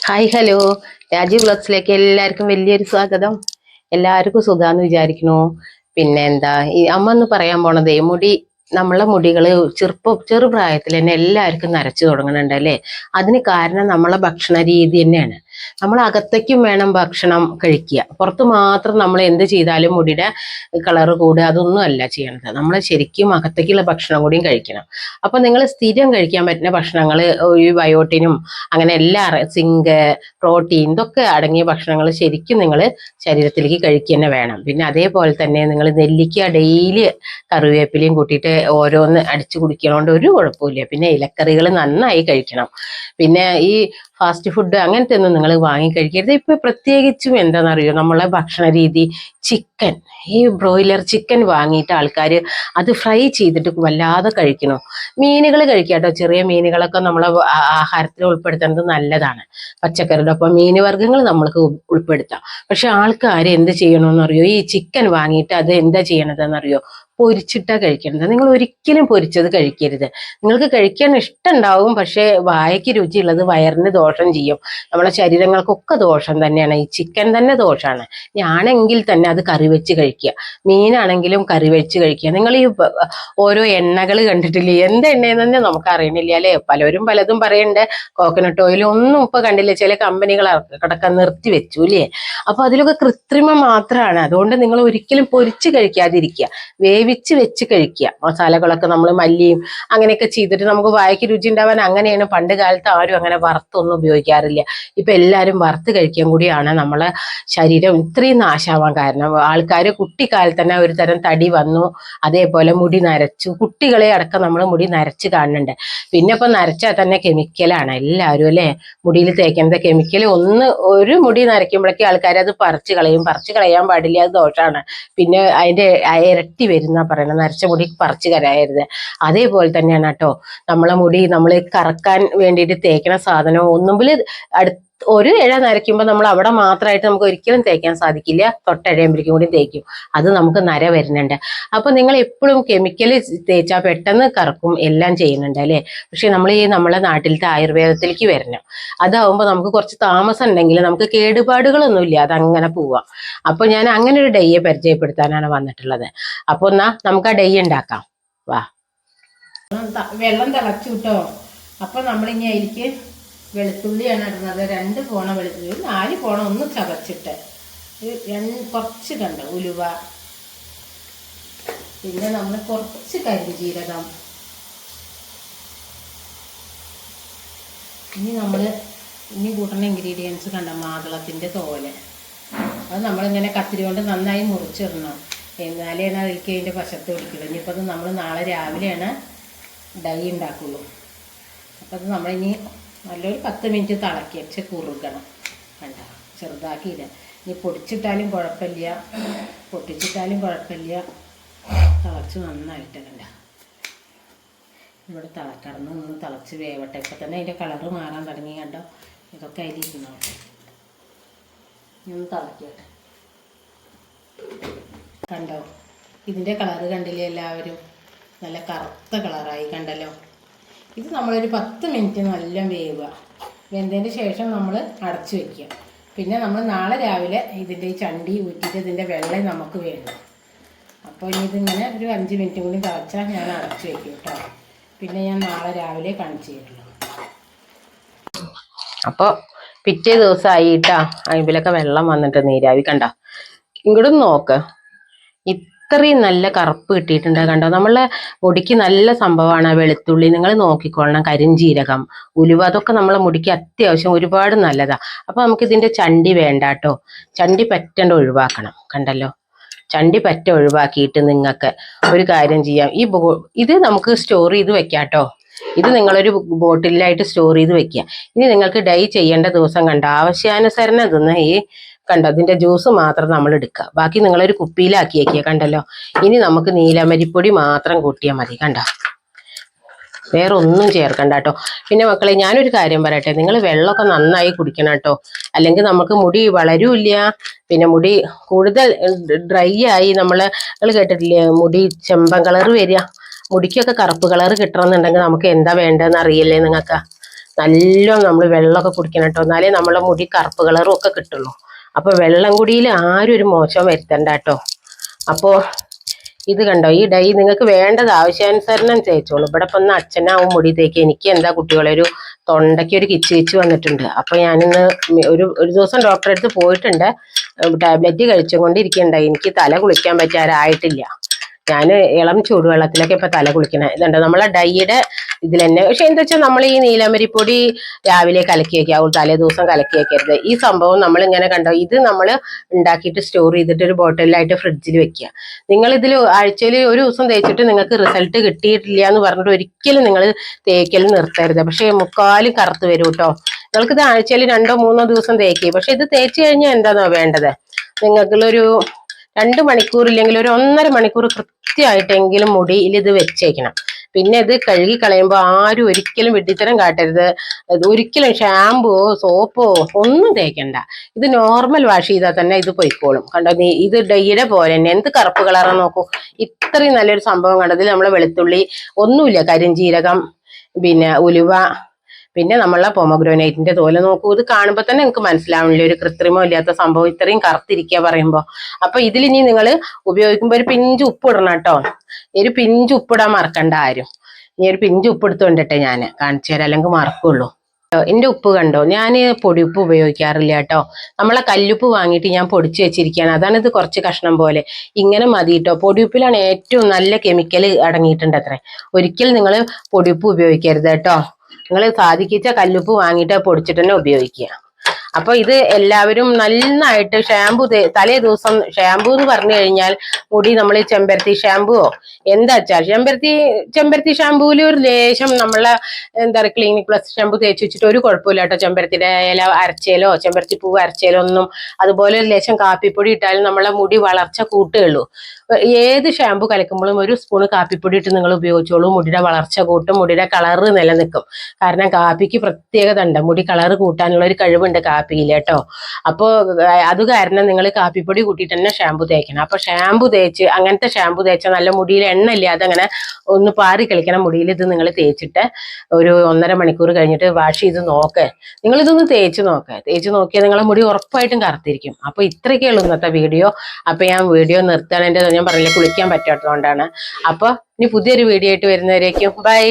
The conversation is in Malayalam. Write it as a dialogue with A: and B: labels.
A: ഹായ് ഹലോ രാജീവ് ബ്ലോഗ്സിലേക്ക് എല്ലാവർക്കും വലിയൊരു സ്വാഗതം. എല്ലാവർക്കും സുഖാന്ന് വിചാരിക്കണു പിന്നെ എന്താ ഈ അമ്മ എന്ന് പറയാൻ പോണതേ മുടി നമ്മളെ മുടികൾ ചെറുപ്പം ചെറുപ്രായത്തിൽ തന്നെ എല്ലാവർക്കും നരച്ചു തുടങ്ങുന്നുണ്ട് അല്ലേ? അതിന് കാരണം നമ്മളെ ഭക്ഷണ രീതി തന്നെയാണ്. നമ്മൾ അകത്തേക്കും വേണം ഭക്ഷണം കഴിക്കുക. പുറത്ത് മാത്രം നമ്മൾ എന്ത് ചെയ്താലും മുടിയുടെ കളറ് കൂടുക അതൊന്നും അല്ല ചെയ്യേണ്ടത്. നമ്മൾ ശരിക്കും അകത്തേക്കുള്ള ഭക്ഷണം കൂടിയും കഴിക്കണം. അപ്പൊ നിങ്ങൾ സ്ഥിരം കഴിക്കാൻ പറ്റുന്ന ഭക്ഷണങ്ങൾ ഈ ബയോട്ടിനും അങ്ങനെ എല്ലാ സിങ്ക് പ്രോട്ടീൻ ഇതൊക്കെ അടങ്ങിയ ഭക്ഷണങ്ങൾ ശരിക്കും നിങ്ങൾ ശരീരത്തിലേക്ക് കഴിക്കുക തന്നെ വേണം. പിന്നെ അതേപോലെ തന്നെ നിങ്ങൾ നെല്ലിക്ക ഡെയിലി കറിവേപ്പിലയും കൂട്ടിയിട്ട് ഓരോന്ന് അടിച്ചു കുടിക്കണോണ്ട് ഒരു കുഴപ്പമില്ല പിന്നെ ഇലക്കറികൾ നന്നായി കഴിക്കണം. പിന്നെ ഈ ഫാസ്റ്റ് ഫുഡ് അങ്ങനത്തെ ഒന്നും നിങ്ങൾ വാങ്ങി കഴിക്കരുത് ഇപ്പൊ പ്രത്യേകിച്ചും എന്താണെന്നറിയോ? നമ്മളെ ഭക്ഷണ രീതി ചിക്കൻ ഈ ബ്രോയിലർ ചിക്കൻ വാങ്ങിയിട്ട് ആൾക്കാർ അത് ഫ്രൈ ചെയ്തിട്ട് വല്ലാതെ കഴിക്കണം? മീനുകൾ കഴിക്കാട്ടോ ചെറിയ മീനുകളൊക്കെ നമ്മളെ ആഹാരത്തിൽ ഉൾപ്പെടുത്തുന്നത് നല്ലതാണ്. പച്ചക്കറിയുടെ ഒപ്പം മീൻ വർഗങ്ങൾ നമ്മൾക്ക് ഉൾ- ഉൾപ്പെടുത്താം. പക്ഷെ ആൾക്കാർ എന്ത് ചെയ്യണമെന്നറിയോ ഈ ചിക്കൻ വാങ്ങിയിട്ട് അത് എന്താ ചെയ്യണതെന്നറിയോ? പൊരിച്ചിട്ടാ കഴിക്കേണ്ടത് നിങ്ങൾ ഒരിക്കലും പൊരിച്ചത് കഴിക്കരുത്. നിങ്ങൾക്ക് കഴിക്കാൻ ഇഷ്ടമുണ്ടാവും പക്ഷേ വായയ്ക്ക് രുചിയുള്ളത് വയറിന് ദോഷം ചെയ്യും. നമ്മളെ ശരീരങ്ങൾക്കൊക്കെ ദോഷം തന്നെയാണ്. ഈ ചിക്കൻ തന്നെ ദോഷമാണ് ഞാനെങ്കിൽ തന്നെ അത് കറി വെച്ച് കഴിക്കുക. മീനാണെങ്കിലും കറി വെച്ച് കഴിക്കുക. നിങ്ങൾ ഈ ഓരോ എണ്ണകൾ കണ്ടിട്ടില്ലേ? എന്ത് എണ്ണയെന്ന് തന്നെ നമുക്ക് അറിയണില്ല അല്ലേ? പലരും പലതും പറയണ്ട്. കോക്കനട്ട് ഓയിൽ ഒന്നും ഇപ്പൊ കണ്ടില്ല? ചില കമ്പനികൾ കിടക്കാൻ നിർത്തി വെച്ചു അല്ലേ? അപ്പൊ അതിലൊക്കെ കൃത്രിമം മാത്രമാണ് അതുകൊണ്ട് നിങ്ങൾ ഒരിക്കലും പൊരിച്ച് കഴിക്കാതിരിക്കുക. വേവിച്ച് വെച്ച് കഴിക്കുക. മസാലകളൊക്കെ നമ്മൾ മല്ലിയും അങ്ങനെയൊക്കെ ചെയ്തിട്ട് നമുക്ക് വായക്ക് രുചി ഉണ്ടാവാൻ അങ്ങനെയാണ് പണ്ട് കാലത്ത് ആരും അങ്ങനെ വറുത്തൊന്നും ഉപയോഗിക്കാറില്ല. ഇപ്പൊ എല്ലാവരും വറുത്ത് കഴിക്കാൻ കൂടിയാണ് നമ്മളെ ശരീരം ഇത്രയും നാശാവാൻ കാരണം. ആൾക്കാർ കുട്ടിക്കാലത്ത് തന്നെ ഒരു തരം തടി വന്നു അതേപോലെ മുടി നരച്ചു. കുട്ടികളെ അടക്കം നമ്മൾ മുടി നരച്ച് കാണുന്നുണ്ട്. പിന്നെ ഇപ്പൊ നരച്ചാൽ തന്നെ കെമിക്കലാണ് എല്ലാവരും അല്ലെ? മുടിയിൽ തേക്കുന്നത് കെമിക്കൽ ഒന്ന് ഒരു മുടി നരയ്ക്കുമ്പോഴേക്കും ആൾക്കാർ അത് പറിച്ച് കളയും. പറിച്ച് കളയാൻ പാടില്ല അത് ദോഷമാണ്. പിന്നെ അതിന്റെ ഇരട്ടി വരുന്ന പറയണത് നരച്ച മുടി പറിച്ചു കരയരുത് അതേപോലെ തന്നെയാണ് കേട്ടോ നമ്മളെ മുടി നമ്മൾ കറക്കാൻ വേണ്ടിയിട്ട് തേക്കണ സാധനം. ഒന്നുമ്പിൽ അടുത്ത് ഒരു ഇഴ നരയ്ക്കുമ്പോൾ നമ്മൾ അവിടെ മാത്രമായിട്ട് നമുക്ക് ഒരിക്കലും തേക്കാൻ സാധിക്കില്ല. തൊട്ടഴയുമ്പോഴേക്കും കൂടി തേക്കും. അത് നമുക്ക് നര വരുന്നുണ്ട്. അപ്പോൾ നിങ്ങൾ എപ്പോഴും കെമിക്കൽ തേച്ചാൽ പെട്ടെന്ന് കറക്കും എല്ലാം ചെയ്യുന്നുണ്ട് അല്ലേ? പക്ഷെ നമ്മൾ ഈ നമ്മളെ നാട്ടിലത്തെ ആയുർവേദത്തിലേക്ക് വരണം. അതാവുമ്പോൾ നമുക്ക് കുറച്ച് താമസം ഉണ്ടെങ്കിൽ നമുക്ക് കേടുപാടുകളൊന്നുമില്ല. അങ്ങനെ പോവാം. അപ്പോൾ ഞാൻ അങ്ങനെ ഒരു ഡൈയെ പരിചയപ്പെടുത്താനാണ് വന്നിട്ടുള്ളത്. അപ്പോൾ എന്നാ നമുക്ക് ആ ഡൈ ഉണ്ടാക്കാം. വാ. വെള്ളം തിളച്ചു കിട്ടോ അപ്പൊ അതിലേക്ക് വെളുത്തുള്ളിയാണ് ഇടുന്നത്. രണ്ട് പോണ വെളുത്തുള്ളി നാല് പോണ ഒന്ന് ചതച്ചിട്ട്. രണ്ട് കുറച്ച് കണ്ട്? ഉലുവ. പിന്നെ നമ്മൾ കുറച്ച് കരിഞ്ജീരകം ഇനി നമ്മൾ ഇനി കൂട്ടുന്ന ഇൻഗ്രീഡിയൻസ് കണ്ട? മാതളത്തിന്റെ തോൽ. അത് നമ്മളിങ്ങനെ കത്തിരി കൊണ്ട് നന്നായി മുറിച്ചിടണം. എന്നാലേ അതിലേക്ക് അതിന്റെ വശത്ത് പിടിക്കുള്ളൂ. ഇനിയിപ്പോൾ അത് നമ്മൾ നാളെ രാവിലെയാണ് ഡൈ ഉണ്ടാക്കുള്ളൂ. അപ്പോൾ അത് നമ്മളിനി നല്ലൊരു പത്ത് മിനിറ്റ് തിളക്കി വെച്ച് കുറുകണം. വേണ്ട ചെറുതാക്കിയില്ല. ഇനി പൊടിച്ചിട്ടാലും കുഴപ്പമില്ല. പൊട്ടിച്ചിട്ടാലും കുഴപ്പമില്ല. തിളച്ച് നന്നായിട്ട് കണ്ട. ഇവിടെ തിളക്കടന്ന് ഒന്ന് തിളച്ച് വേവട്ടെ. ഇപ്പം തന്നെ അതിന്റെ കളറ് മാറാൻ തുടങ്ങി കണ്ടോ? ഇതൊക്കെ അതിലിരുന്നോട്ടെ ഒന്ന് തിളക്കട്ടെ കണ്ടോ? ഇതിന്റെ കളറ് കണ്ടില്ലേ എല്ലാവരും? നല്ല കറുത്ത കളറായി കണ്ടല്ലോ. ഇത് നമ്മളൊരു പത്ത് മിനിറ്റ് നല്ല വേവുക. വെന്തതിന് ശേഷം നമ്മൾ അടച്ചു വയ്ക്കുക പിന്നെ നമ്മൾ നാളെ രാവിലെ ഇതിന്റെ ഈ ചണ്ടി ഊറ്റിയിട്ട് ഇതിന്റെ വെള്ളം നമുക്ക് വേണം. അപ്പോൾ ഇനി ഇതിങ്ങനെ ഒരു അഞ്ച് മിനിറ്റ് കൂടി തിളച്ചാൽ ഞാൻ അടച്ചു വയ്ക്കും കേട്ടോ. പിന്നെ ഞാൻ നാളെ രാവിലെ കാണിച്ചു തരുള്ളൂ അപ്പോൾ പിറ്റേ ദിവസമായിട്ടാ അതിലൊക്കെ വെള്ളം വന്നിട്ട് നീരാവി കണ്ട. ഇങ്ങോട്ടും നോക്ക്. ഇത്രയും നല്ല കറുപ്പ് കിട്ടിയിട്ടുണ്ട്. കണ്ടോ? നമ്മളെ മുടിക്ക് നല്ല സംഭവമാണ് വെളുത്തുള്ളി. നിങ്ങൾ നോക്കിക്കൊള്ളണം. കരിഞ്ജീരകം ഉലുവ അതൊക്കെ നമ്മളെ മുടിക്ക് അത്യാവശ്യം ഒരുപാട് നല്ലതാണ് അപ്പോൾ നമുക്ക് ഇതിന്റെ ചണ്ടി വേണ്ട കേട്ടോ. ചണ്ടി പറ്റേണ്ട ഒഴിവാക്കണം. കണ്ടല്ലോ? ചണ്ടി പറ്റ ഒഴിവാക്കിയിട്ട് നിങ്ങൾക്ക് ഒരു കാര്യം ചെയ്യാം. ഈ ബോ ഇത് നമുക്ക് സ്റ്റോർ ചെയ്ത് വെക്കാം കേട്ടോ. ഇത് നിങ്ങളൊരു ബോട്ടിലായിട്ട് സ്റ്റോർ ചെയ്ത് വെക്കുക ഇനി നിങ്ങൾക്ക് ഡൈ ചെയ്യേണ്ട ദിവസം കണ്ട? ആവശ്യാനുസരണം ഇതൊന്ന് ഈ കണ്ടോ? ഇതിന്റെ ജ്യൂസ് മാത്രം നമ്മൾ എടുക്കുക. ബാക്കി നിങ്ങളൊരു കുപ്പിയിലാക്കി വയ്ക്കുക കണ്ടല്ലോ? ഇനി നമുക്ക് നീലമരിപ്പൊടി മാത്രം കൂട്ടിയാൽ മതി കണ്ടോ? വേറെ ഒന്നും ചേർക്കണ്ട കേട്ടോ. പിന്നെ മക്കളെ ഞാനൊരു കാര്യം പറയട്ടെ. നിങ്ങൾ വെള്ളമൊക്കെ നന്നായി കുടിക്കണം കേട്ടോ. അല്ലെങ്കിൽ നമുക്ക് മുടി വളരൂല്ല. പിന്നെ മുടി കൂടുതൽ ഡ്രൈ ആയി നമ്മൾ കേട്ടിട്ടില്ലേ? മുടി ചെമ്പൻ കളർ വരിക. മുടിക്കൊക്കെ കറുപ്പ് കളർ കിട്ടണമെന്നുണ്ടെങ്കിൽ നമുക്ക് എന്താ വേണ്ടതെന്ന് അറിയില്ലേ നിങ്ങൾക്ക്? നല്ലോണം നമ്മൾ വെള്ളമൊക്കെ കുടിക്കണം കേട്ടോ. എന്നാലേ നമ്മളെ മുടി കറുപ്പ് കളറും ഒക്കെ കിട്ടുള്ളൂ. അപ്പൊ വെള്ളം കുടിയിൽ ആരും ഒരു മോശം വരുത്തണ്ട കേട്ടോ. അപ്പോൾ ഇത് കണ്ടോ? ഈ ഡൈ നിങ്ങൾക്ക് വേണ്ടത് ആവശ്യാനുസരണം തേച്ചോളൂ ഇവിടെ ഇപ്പം ഒന്ന് അച്ഛനാവും മുടി എനിക്ക് എന്താ കുട്ടികളെ ഒരു തൊണ്ടയ്ക്ക് ഒരു കിച്ച് കിച്ച് വന്നിട്ടുണ്ട്. അപ്പോൾ ഞാനിന്ന് ഒരു ഒരു ദിവസം ഡോക്ടറെ അടുത്ത് പോയിട്ടുണ്ട്. ടാബ്ലറ്റ് കഴിച്ചുകൊണ്ടിരിക്കണ്ടായി. എനിക്ക് തല കുളിക്കാൻ പറ്റാറായിട്ടില്ല. ഞാൻ ഇളം ചൂടുവെള്ളത്തിലൊക്കെ ഇപ്പൊ തല കുളിക്കണേ ഇതുണ്ട്. നമ്മളെ ഡൈയുടെ ഇതിൽ തന്നെ പക്ഷെ എന്താ വെച്ചാൽ നമ്മൾ ഈ നീലമരിപ്പൊടി രാവിലെ കലക്കി വെക്കാവും തലേ ദിവസം കലക്കി വെക്കരുത് ഈ സംഭവം നമ്മൾ ഇങ്ങനെ കണ്ടോ? ഇത് നമ്മൾ ഉണ്ടാക്കിയിട്ട് സ്റ്റോർ ചെയ്തിട്ട് ഒരു ബോട്ടിലായിട്ട് ഫ്രിഡ്ജിൽ വെക്കുക നിങ്ങൾ ഇതിൽ ആഴ്ചയിൽ ഒരു ദിവസം തേച്ചിട്ട് നിങ്ങൾക്ക് റിസൾട്ട് കിട്ടിയിട്ടില്ല എന്ന് പറഞ്ഞിട്ട് ഒരിക്കലും നിങ്ങൾ തേക്കൽ നിർത്തരുത്. പക്ഷേ മുക്കാലും കറുത്ത് വരും കേട്ടോ. നിങ്ങൾക്ക് ഇത് ആഴ്ചയിൽ രണ്ടോ മൂന്നോ ദിവസം തേക്കുക പക്ഷെ ഇത് തേച്ച് കഴിഞ്ഞാൽ എന്താണോ വേണ്ടത്? നിങ്ങൾക്കുള്ളൊരു രണ്ട് മണിക്കൂർ ഇല്ലെങ്കിൽ ഒരു ഒന്നര മണിക്കൂർ കൃത്യമായിട്ടെങ്കിലും മുടിയിൽ ഇത് വെച്ചേക്കണം. പിന്നെ ഇത് കഴുകി കളയുമ്പോൾ ആരും ഒരിക്കലും വെട്ടിത്തരം കാട്ടരുത്. ഒരിക്കലും ഷാമ്പുവോ സോപ്പോ ഒന്നും തേക്കണ്ട. ഇത് നോർമൽ വാഷ് ചെയ്താൽ തന്നെ ഇത് പൊയ്ക്കോളും. കണ്ടോ? നീ ഇത് ഡൈയുടെ പോലെ തന്നെ. എന്ത് കറുപ്പ് കളറാ നോക്കൂ. ഇത്രയും നല്ലൊരു സംഭവം കണ്ടതിൽ നമ്മൾ വെളുത്തുള്ളി ഒന്നുമില്ല. കരിഞ്ചീരകം പിന്നെ ഉലുവ പിന്നെ നമ്മളെ പൊമഗ്രോനൈറ്റിന്റെ തോൽ നോക്കൂ. ഇത് കാണുമ്പോൾ തന്നെ നിങ്ങൾക്ക് മനസ്സിലാവണില്ല? ഒരു കൃത്രിമം ഇല്ലാത്ത സംഭവം. ഇത്രയും കറുത്തിരിക്കുക പറയുമ്പോൾ അപ്പൊ ഇതിൽ ഇനി നിങ്ങൾ ഉപയോഗിക്കുമ്പോൾ ഒരു പിഞ്ച് ഉപ്പ് ഇടണം കേട്ടോ. ഒരു പിഞ്ച് ഉപ്പിടാൻ മറക്കണ്ട ആരും. ഇനി ഒരു പിഞ്ച് ഉപ്പ് എടുത്തുകൊണ്ടിട്ടെ ഞാൻ കാണിച്ചു തരാം. അല്ലെങ്കിൽ മറക്കുള്ളൂ. എന്റെ ഉപ്പ് കണ്ടോ? ഞാൻ പൊടിയുപ്പ് ഉപയോഗിക്കാറില്ല കേട്ടോ. നമ്മളെ കല്ലുപ്പ് വാങ്ങിയിട്ട് ഞാൻ പൊടിച്ച് വെച്ചിരിക്കുകയാണ് അതാണ് ഇത് കുറച്ച് കഷ്ണം പോലെ. ഇങ്ങനെ മതി കേട്ടോ പൊടിയുപ്പിലാണ് ഏറ്റവും നല്ല കെമിക്കൽ അടങ്ങിയിട്ടുണ്ട് അത്രേ. ഒരിക്കൽ നിങ്ങൾ പൊടിയുപ്പ് ഉപയോഗിക്കരുത് കേട്ടോ. നിങ്ങൾ സാധിക്കിച്ച കല്ലുപ്പ് വാങ്ങിയിട്ട് പൊടിച്ചിട്ട് തന്നെ ഉപയോഗിക്കുക. അപ്പൊ ഇത് എല്ലാവരും നന്നായിട്ട് ഷാമ്പു തലേ ദിവസം ഷാമ്പു എന്ന് പറഞ്ഞു കഴിഞ്ഞാൽ മുടി നമ്മൾ ചെമ്പരത്തി ഷാമ്പുവോ എന്താ വെച്ചാൽ ചെമ്പരത്തി ചെമ്പരത്തി ഷാമ്പൂവിൽ ഒരു ലേശം നമ്മളെ എന്താ പറയുക ക്ലിനിക് പ്ലസ് ഷാമ്പു തേച്ച് വെച്ചിട്ട് ഒരു കുഴപ്പമില്ല കേട്ടോ ചെമ്പരത്തിയുടെ ഇല അരച്ചേലോ ചെമ്പരത്തി പൂവ് അരച്ചേലോ ഒന്നും. അതുപോലെ ഒരു ലേശം കാപ്പിപ്പൊടി ഇട്ടാലും നമ്മളെ മുടി വളർച്ച കൂട്ടുകയുള്ളൂ. ഏത് ഷാമ്പു കലക്കുമ്പോഴും ഒരു സ്പൂൺ കാപ്പിപ്പൊടി ഇട്ട് നിങ്ങൾ ഉപയോഗിച്ചോളൂ. മുടിയുടെ വളർച്ച കൂട്ടും മുടിയുടെ കളറ് നിലനിൽക്കും. കാരണം കാപ്പിക്ക് പ്രത്യേകത ഉണ്ട് മുടി കളറ് കൂട്ടാനുള്ള ഒരു കഴിവുണ്ട് കാപ്പിയിൽ കേട്ടോ. അപ്പോൾ അത് കാരണം നിങ്ങൾ കാപ്പിപ്പൊടി കൂട്ടിയിട്ട് തന്നെ ഷാമ്പു തേക്കണം. അപ്പോൾ ഷാമ്പു തേച്ച് അങ്ങനത്തെ ഷാമ്പു തേച്ചാൽ നല്ല മുടിയിൽ എണ്ണ ഇല്ലാതെ അങ്ങനെ ഒന്ന് പാറി കളിക്കണം. മുടിയിൽ ഇത് നിങ്ങൾ തേച്ചിട്ട് ഒരു ഒന്നര മണിക്കൂർ കഴിഞ്ഞിട്ട് വാഷ് ചെയ്ത് നോക്ക്. നിങ്ങളിതൊന്ന് തേച്ച് നോക്ക്. തേച്ച് നോക്കിയാൽ നിങ്ങളെ മുടി ഉറപ്പായിട്ടും കറുത്തിരിക്കും. അപ്പോൾ ഇത്രയൊക്കെയുള്ളൂ ഇന്നത്തെ വീഡിയോ. അപ്പോൾ ഞാൻ വീഡിയോ നിർത്താൻ എന്റെ ഞാൻ പറഞ്ഞില്ല കുളിക്കാൻ പറ്റാത്തതുകൊണ്ടാണ്. അപ്പൊ ഇനി പുതിയൊരു വീഡിയോ ആയിട്ട് വരുന്നവരേക്കും ബൈ.